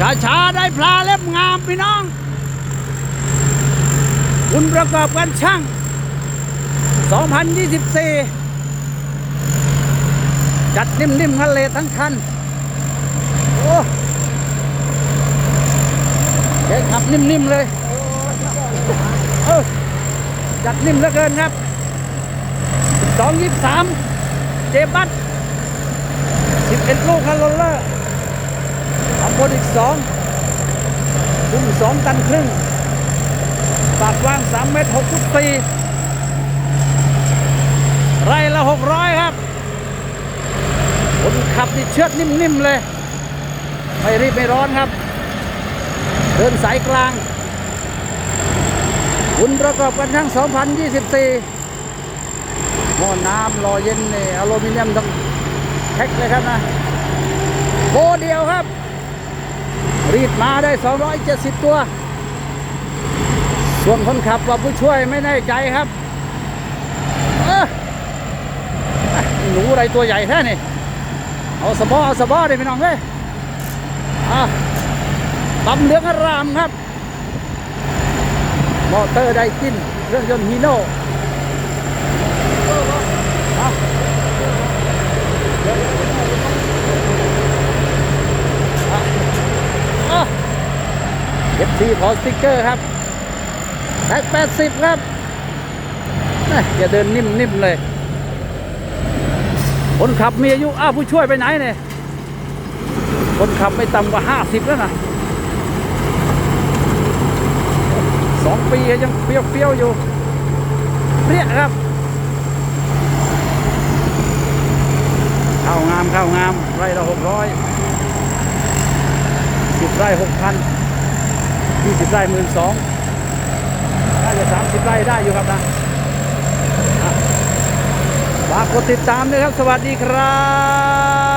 ช้าชาๆได้ปลาเล็บงามพี่น้อง คุณประกอบกันช่าง 2024 จัดนิ่มๆทะเลทั้งคัน โอ้เด็กขับนิ่มๆเลยเออจัดนิ่มเหลือเกินครับ 223 เจบัต11 ลูกคันโรลเลอร์ บนอีก2พุ่ง2ตันครึ่ง ปากว่าง3เมตร6ฟุต4ไรละ600ครับคนขับนี่เชือดนิ่มๆเลย ไม่รีบไม่ร้อนครับ เดินสายกลาง คุณประกอบกันทั้ง 2024หม้อน้ำรอเย็นนี่อลูมิเนียมทั้งแพ็คเลยครับนะโบเดียวครับ รีดมาได้ 270 ตัว ส่วนคนขับกับผู้ช่วยไม่แน่ใจครับหนูอะไรตัวใหญ่แท้นี่ เอาสบอเอาสบอดิพี่น้องเอ้ยอะตำเลืองอารามครับ มอเตอร์ไดกิน เครื่องยนต์ฮีโน่อะอะอะ เอฟซีขอสติ๊กเกอร์ครับแท็กแปดสิบครับแม่อย่าเดินนิ่มๆเลย คนขับมีอายุ อ้าวผู้ช่วยไปไหนเนี่ย คนขับไม่ต่ำกว่าห้าสิบแล้วนะสองปียังเปรี้ยวๆอยู่เปรี้ยครับเข้างามเข้างาม ไร่ละหกร้อยสิบไร่หกพัน ยี่สิบไร่หมื่นสองน่าจะสามสิบไร่ได้อยู่ครับนะฝากกดติดตามด้วยครับ สวัสดีครับ